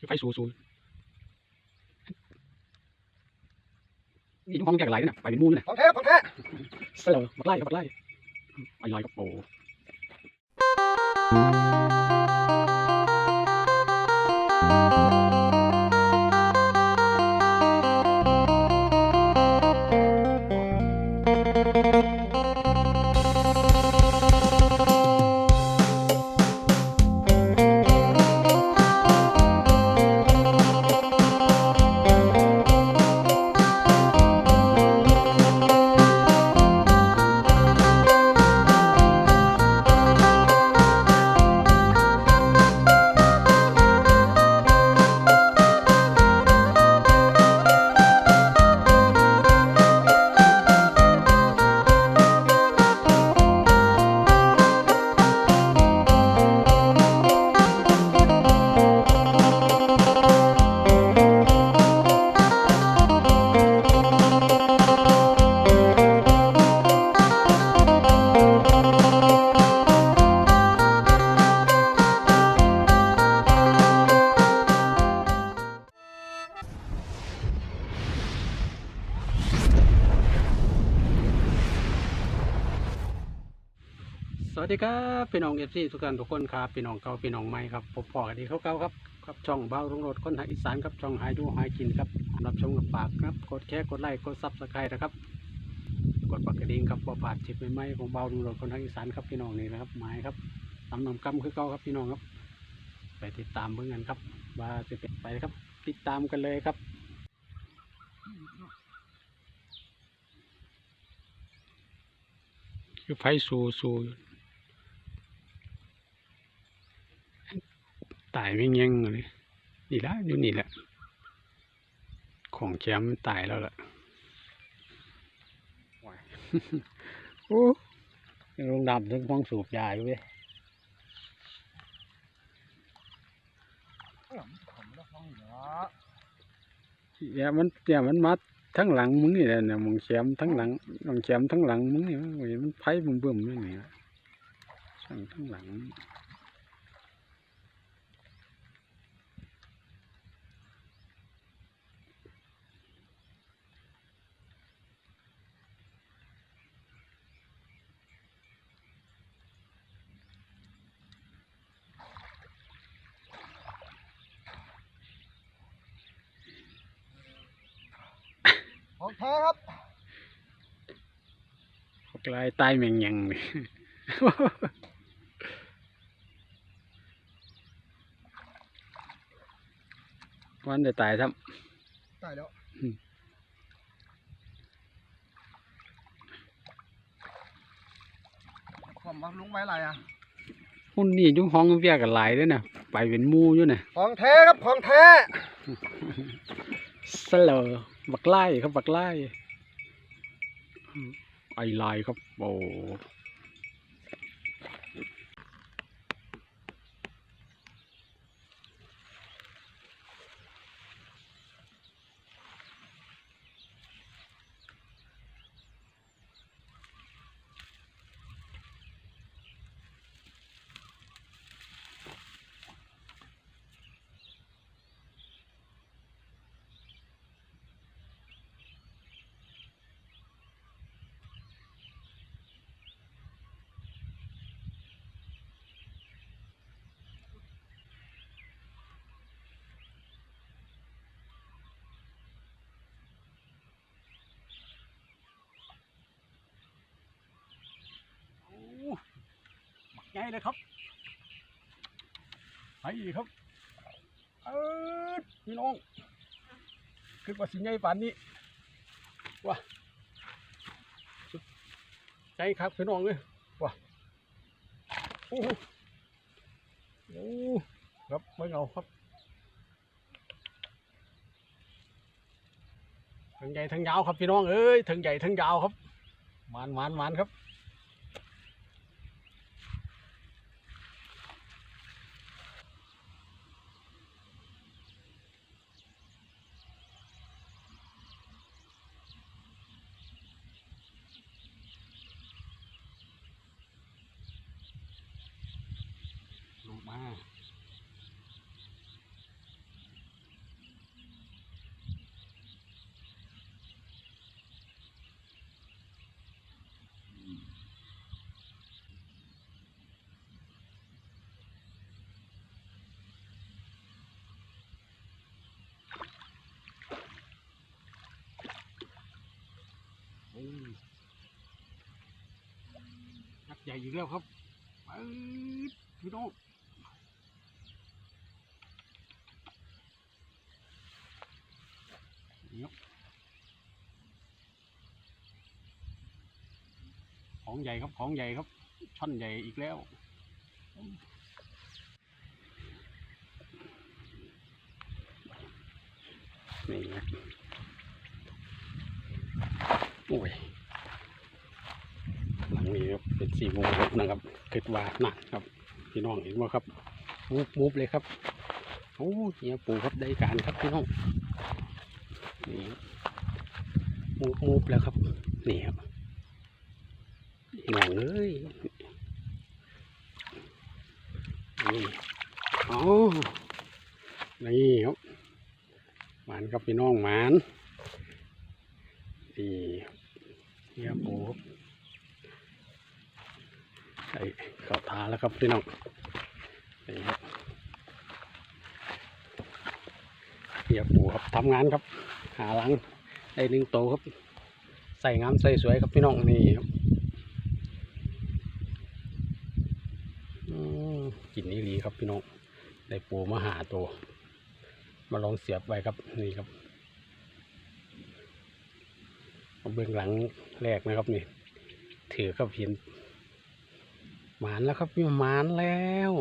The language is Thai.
คือไฟสูสูนี่ห้องแยกไหลนะไปเป็นมูนนะของแท้ของแท้เสลอบักไล่ครับบักไล่ไอ้ลอยกับโป วัสดีครับพี่น้องเอฟซีทุกท่านทุกคนครับพี่น้องเก่าพี่น้องใหม่ครับพบพ่อกันดีเขาเก่าครับครับช่องเบ้าลงรถคนหาอีสานครับช่องหายดูหายกินครับรับชมกับปากครับกดแชร์กดไลค์กดซับสไครต์นะครับกดปักกระดิ่งครับพอผ่านชิปใหม่ๆของเบาลงรถคนหาอีสานครับพี่น้องนี่นะครับหมายครับตำนำกำคือเก่าครับพี่น้องครับ ไปติดตามเพื่อนกันครับ ว่าจะเป็นไปครับ ติดตามกันเลยครับคือไฟสูสู ตายไม่เงี้ยงเลยนี่ละอยู่นี่แหละ ของแชมป์มันตายแล้วล่ะว้ายโอ้ยังลงดำถึงห้องสูบยาอยู่เว้ยเดี๋ยวมันเดี๋ยวมันมัดทั้งหลังมึงนี่แหละเนี่ยมึงแชมป์ทั้งหลังมึงแชมป์ทั้งหลังมึงนี่โอ้ยมันไพ่บึ้มบึ้มๆนี่นี่ช่างทั้งหลัง แท้ครับกลายตายแมงยังเลยวันได้ตายทตายแล้วอืมความว่าลุงไว้อะไรอะำหุ่นนี่อยุ่งห้องเวียกันหลายเลยนะไปเป็นหมูอยู่นะของแท้ครับของแท้ สลอบักไล่ครับบักไล่ไอไลน์ครับโอ้บักใหญ่ เลยครับไปครับเออพี่น้องคือว่าสิใหญ่ปานนี้ว้าสุดใจครับพี่น้องเลยว้าโอ้โหโอ้ครับไม่เอาครับทั้งใหญ่ทั้งยาวครับพี่น้องเอ้ยทั้งใหญ่ทั้งยาวครับหมานหมานหมานครับ ลงมา หญ่อีกแล้วครับไปพี่น้องของใหญ่ครับของใหญ่ครับช่อนใหญ่อีกแล้วนี่ครับโอ้ย งนี้ครับเป็นสี่โมงนะครับคิดว่านั่นครับพี่น้องเห็นว่าครับมูฟมูฟเลยครับโอ้เฮียปูครับได้การครับพี่น้องนี่มูฟมูฟแล้วครับนี่ครับพี่น้องเอ้ยนี่อ๋อนี่ครับหมานครับพี่น้องหมานนี่เฮียปูครับ อ้เข้าทาแล้วครับพี่น้องนี่ครับเฮียปูครับทำงานครับ หาหลังได้หนึ่งโตครับ ใส่งามใส่สวยครับพี่น้องนี่ครับอืมกินนี่ดีครับพี่น้องได้ปูมาหาตัว มาลองเสียบไว้ครับนี่ครับเอาเบื้องหลังแรกนะครับนี่ถือครับเห็น หมานแล้วครับพี่หมานแล้ว